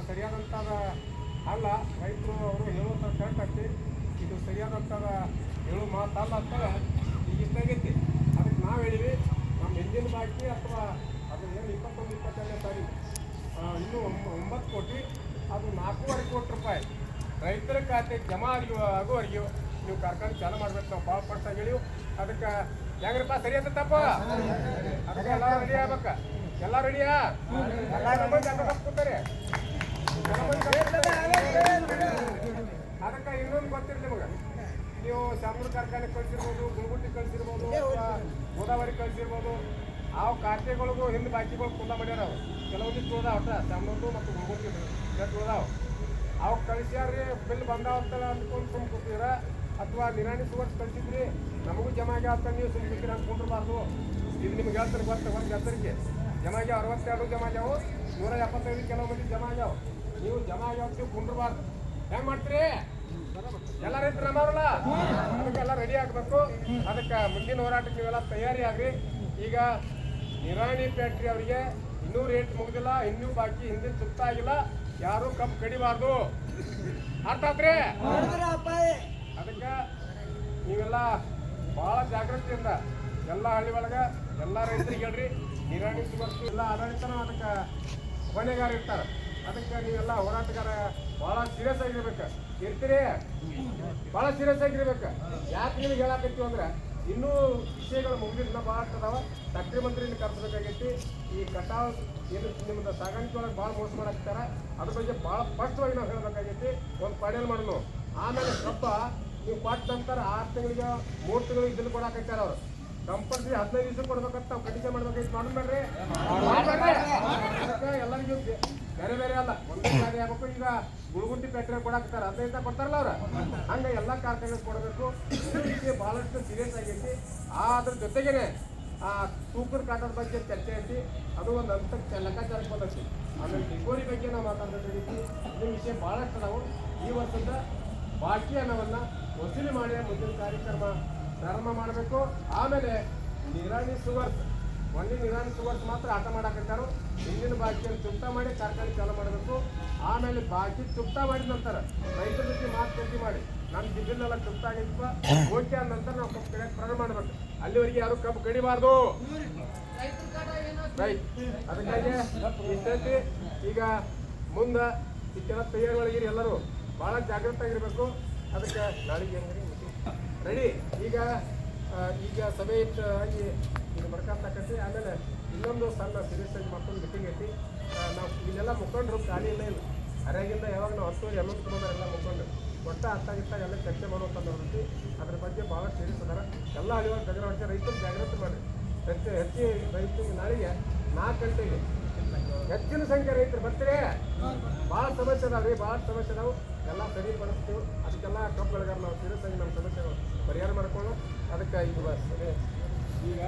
ಸರಿಯಾದಂಥದ ಅಲ್ಲ ರೈತರು ಅವರು ಹೇಳುವಂಥ ಕರೆಕ್ಟ್ ಆಗ್ತಿ. ಇದು ಸರಿಯಾದಂಥದ ಹೇಳೋ ಮಾತಲ್ಲ ಅಂತ ಈಗ ಇಷ್ಟಾಗೈತಿ ಅದಕ್ಕೆ ನಾವು ಹೇಳಿವಿ ನಮ್ಮ ಹಿಂದಿನ ಬಾಕಿ ಅಥವಾ ಅದು ಏನು ಇಪ್ಪತ್ತೊಂದು ಇಪ್ಪತ್ತೆರಡನೇ ತಾರೀಕು. ಇನ್ನೂ ಒಂಬ- ಒಂಬತ್ತು ಕೋಟಿ ಅದು ನಾಲ್ಕೂವರೆ ಕೋಟಿ ರೂಪಾಯಿ. ರೈತರ ಖಾತೆ ಜಮಾ ಆಗಿ ಆಗುವವರೆಗೂ ನೀವು ಕಾರ್ಖಾನೆ ಚಾಲೂ ಮಾಡ್ಬೇಕು ನಾವು ಭಾಳ ಪಡ್ತಾ ಹೇಳಿವು. ಅದಕ್ಕೆ ಹೆಂಗ್ರಪ್ಪ ಸರಿ ಅಂತ ತಪ್ಪ? ಅದಕ್ಕೆ ಎಲ್ಲ ರೆಡಿ ಆಗ್ಬೇಕ? ಎಲ್ಲ ರೆಡಿಯಾ ಎಲ್ಲ ಕೂತಾರೆ. ಅದಕ್ಕೆ ಇನ್ನೊಂದು ಗೊತ್ತಿರಲಿ ನಿಮಗೆ ನೀವು ಶಾಮೂರು ಕಾರ್ಖಾನೆ ಕಳ್ಸಿರ್ಬೋದು ಗುಲ್ಗುಟ್ಟಿ ಕಳ್ಸಿರ್ಬೋದು ಗೋದಾವರಿ ಕಳ್ಸಿರ್ಬೋದು ಆ ಕಾರ್ಖೆಗಳಿಗೂ ಹಿಂದೆ ಬಾಕಿಗಳು ಕುಂದ ಮಾಡ್ಯಾರ ಕೆಲವೊಂದಿಷ್ಟು ಉಳ್ದಾವ ಒಟ್ಟ ಶಾಮೂರು ಮತ್ತು ಗುಲ್ಗುಟ್ಟಿ ಎಷ್ಟು ಉಳ್ದಾವ. ಅವು ಕಳಿಸ್ಯಾರ್ರಿ ಬಿಲ್ ಬಂದಾವ ಅಂತ ಅಂದ್ಕೊಂಡು ಸುಮ್ ಕೂತೀರ ಅಥವಾ ನಿರಾಣಿ ಸುವರ್ಸ್ ಕಳಿಸಿದ್ರಿ ನಮಗೂ ಜಮಾ ಆಗ್ಯಾವ ನೀವು ಸುಮ್ ಕೂತೀರ ಅನ್ಕೊಂಡಿರ್ಬಾರ್ದು ಇದು ನಿಮ್ಗೆ ಹೇಳ್ತಾರೆ ಗೊತ್ತ ಒಂದು ಹೆಸರಿಗೆ ಜಮಾ ಆಗ್ಯಾವ ಅರವತ್ತೆರಡು ಜಮಾ ಆಗ್ಯಾವ ನೂರ ಎಪ್ಪತ್ತೈದು ಕೆಲವು ಮಂದಿ ಜಮಾ ಆಗ್ಯಾವ. ನೀವು ಜನ ನೀವು ಕುಂಡ್ರಬಾರ್ದು. ಹೆಂಗ್ ಮಾಡ್ತೀರಿ? ಎಲ್ಲ ರೈತರು ನಮ್ಮವ್ರಲ್ಲ? ಅದಕ್ಕೆಲ್ಲ ರೆಡಿ ಆಗ್ಬೇಕು. ಅದಕ್ಕೆ ಮುಂದಿನ ಹೋರಾಟಕ್ಕೆ ನೀವೆಲ್ಲ ತಯಾರಿ ಆಗ್ರಿ. ಈಗ ನಿರಾಣಿ ಫ್ಯಾಕ್ಟ್ರಿ ಅವರಿಗೆ ಇನ್ನೂ ರೇಟ್ ಮುಗ್ದಿಲ್ಲ, ಇನ್ನೂ ಬಾಕಿ ಹಿಂದಿನ ಸುತ್ತ ಆಗಿಲ್ಲ. ಯಾರು ಕಬ್ಬು ಕಡಿಬಾರ್ದು. ಅರ್ಥ ಆತ್ರಿ? ಅದಕ್ಕೆ ನೀವೆಲ್ಲ ಭಾಳ ಜಾಗೃತಿಯಿಂದ ಎಲ್ಲ ಹಳ್ಳಿ ಒಳಗೆ ಎಲ್ಲ ರೈತರಿಗೆ ಹೇಳ್ರಿ. ನಿರಾಣಿ ಸುಗರ್ಸು ಎಲ್ಲ ಆಡಳಿತನ ಅದಕ್ಕೆ ಹೊಣೆಗಾರ ಇರ್ತಾರೆ. ಅದಕ್ಕೆ ನೀವೆಲ್ಲ ಹೋರಾಟಗಾರ ಭಾಳ ಸೀರಿಯಸ್ ಆಗಿರ್ಬೇಕು. ಇರ್ತೀರಿ? ಭಾಳ ಸೀರಿಯಸ್ ಆಗಿರ್ಬೇಕು. ಯಾಕೆ ನಿಮಗೆ ಹೇಳಕತ್ತೀವಿ ಅಂದ್ರೆ, ಇನ್ನೂ ವಿಷಯಗಳು ಮುಗಿದಿಲ್ಲ ಭಾಳ ಅದಾವ ಸಕ್ರೆ ಮಂತ್ರಿನ ಕರೆಸಬೇಕಾಗೈತಿ. ಈ ಕಟಾವ್ ಏನು ನಿಮ್ಮದು ಸಾಗಾಣಿಕೆ ಒಳಗೆ ಭಾಳ ಮೋಸ ಮಾಡಾಕ್ತಾರ ಅದ್ರ ಬಗ್ಗೆ ಭಾಳ ಸ್ಪಷ್ಟವಾಗಿ ನಾವು ಹೇಳಬೇಕಾಗೈತಿ. ಒಂದು ಪಡೆಯಲ್ ಮಾಡೋಣ ಆಮೇಲೆ ಕಬ್ಬ ನೀವು ಕೊಟ್ಟ ನಂತರ ಆರು ತಿಂಗಳಿಗೆ ಮೂರು ತಿಂಗಳಿಗೆ ಇದನ್ನು ಕೊಡಾಕತ್ತಾರ ಅವ್ರು. ಕಂಪಲ್ಸರಿ ಹದಿನೈದು ದಿವಸ ಕೊಡ್ಬೇಕಂತ ನಾವು ಕಂಡೀಷನ್ ಮಾಡ್ಬೇಕೈತಿ ಮಾಡ್ಬೇಡ್ರಿ ಬೇರೆ ಬೇರೆ ಅಲ್ಲ ಒಂದೇ ಕಾರ್ಯ ಆಗ್ಬೇಕು, ಈಗ ಗುಳುಗುಂಟಿ ಫ್ಯಾಕ್ಟ್ರಿ ಕೊಡಾಕ್ತಾರ ಅದೇ ಕೊಡ್ತಾರಲ್ಲ ಅವ್ರ. ಹಂಗ ಎಲ್ಲ ಕಾರ್ಖಾನೆ ಕೊಡಬೇಕು. ರೀತಿ ಬಹಳಷ್ಟು ಸೀರಿಯಸ್ ಆಗೈತಿ. ಅದ್ರ ಜೊತೆಗೇನೆ, ಆ ತೂಕದ ಕಾಟದ ಬಗ್ಗೆ ಚರ್ಚೆ ಐತಿ. ಅದು ಒಂದು ಹಂತಕ್ಕೆ ಲೆಕ್ಕಾಚಾರಕ್ಕೆ ಬಂದೈತಿ. ಆಮೇಲೆ ಡಿಗೋರಿ ಬಗ್ಗೆ ನಾವು ಮಾತಾಡ್ಬೇಕಾಗೈತಿ ಇದು ವಿಷಯ ಬಹಳಷ್ಟು ನಾವು ಈ ವರ್ಷದ ಬಾಕಿ ಹಣವನ್ನ ವಸೂಲಿ ಮಾಡಿ ಮುಂದಿನ ಕಾರ್ಯಕ್ರಮ ಪ್ರಾರಂಭ ಮಾಡಬೇಕು. ಆಮೇಲೆ ನಿರಾಣಿ ಒಂದೇ ನಿಧಾನ ಸುಗರ್ಸ್ ಮಾತ್ರ ಆಟ ಮಾಡಾಕತ್ತಾರು? ಹಿಂದಿನ ಬಾಕಿಯನ್ನು ಚುಕ್ತಾ ಮಾಡಿ ಕಾರ್ಖಾನೆ ಚಾಲು ಮಾಡಬೇಕು. ಆಮೇಲೆ ಬಾಕಿ ಚುಕ್ತಾ ಮಾಡಿದ ನಂತರ ರೈತರ ಜೊತೆ ಮಾತುಕತೆ ಮಾಡಿ ನಮ್ಮ ಜಿಲ್ಲೆಲ್ಲ ಚುಪ್ತ ಆಗಿದ್ದಪ್ಪ ಓಕೆ ಆದ ನಂತರ ನಾವು ಕಬ್ಬು ಕಡಿಯಕ್ಕೆ ಪ್ರಾರಂಭ ಮಾಡಬೇಕು. ಅಲ್ಲಿವರೆಗೆ ಯಾರು ಕಬ್ಬು ಕಡಿಬಾರ್ದು? ಅದಕ್ಕಾಗಿ ಇಷ್ಟೈತಿ ಈಗ ಮುಂದೆ ಈ ಕೆಲ ಎಲ್ಲರೂ ಭಾಳ ಜಾಗೃತ ಆಗಿರಬೇಕು ಅದಕ್ಕೆ ನಾಳೆಗೆ ರೆಡಿ ಈಗ ಈಗ ಸಭೆ ಆಗಿ ಇದು ಬರ್ಕಂತಕ್ಕಂತೆ, ಆಮೇಲೆ ಇನ್ನೊಂದು ಸಣ್ಣ ಸೀರಿಯಸ್ ಮತ್ತೊಂದು ಮೀಟಿಂಗ್ ಐತಿ. ನಾವು ಇಲ್ಲೆಲ್ಲ ಮುಖಂಡರು ಖಾಲಿ ಇಲ್ಲ ಇಲ್ಲ ಅರೆಗಿಂದ ಯಾವಾಗ ನಾವು ಹನ್ನೊಂದು ಎಲ್ಲ ಮುಖಂಡರು. ಒಟ್ಟ ಅತ್ತಾಗಿತ್ತಾಗ ಎಲ್ಲ ಚರ್ಚೆ ಮಾಡುವಂಥದ್ದು ಅದ್ರ ಬಗ್ಗೆ ಭಾಳ ಸೀರಿಯಸ್ ಅದಾರ. ಎಲ್ಲ ಅಳಿವಾಗ ಗಜರ ಹೊಟ್ಟೆ ರೈತರು ಜಾಗೃತಿ ಮಾಡಿ. ಹೆಚ್ಚು ಹೆಚ್ಚು ರೈತರಿಗೆ ನಾಳೆಗೆ ನಾಲ್ಕು ಗಂಟೆಗೆ ಹೆಚ್ಚಿನ ಸಂಖ್ಯೆ ರೈತರು ಬರ್ತೀರಿ? ಭಾಳ ಸಮಸ್ಯೆ ಅದಾವ್ರಿ ಭಾಳ ಸಮಸ್ಯೆ ಅದಾವೆ. ಎಲ್ಲ ಸರಿಪಡಿಸ್ತೀವಿ ಅದಕ್ಕೆಲ್ಲ ಕಬ್ಬು ನಾವು ಸೀರಿಯಸ್ ಆಗಿ ನಮ್ಮ ಸಮಸ್ಯೆಗಳು ಪರಿಹಾರ ಮಾಡ್ಕೊಂಡು ಅದಕ್ಕೆ ಈಗ ಬಸ್ ಈಗ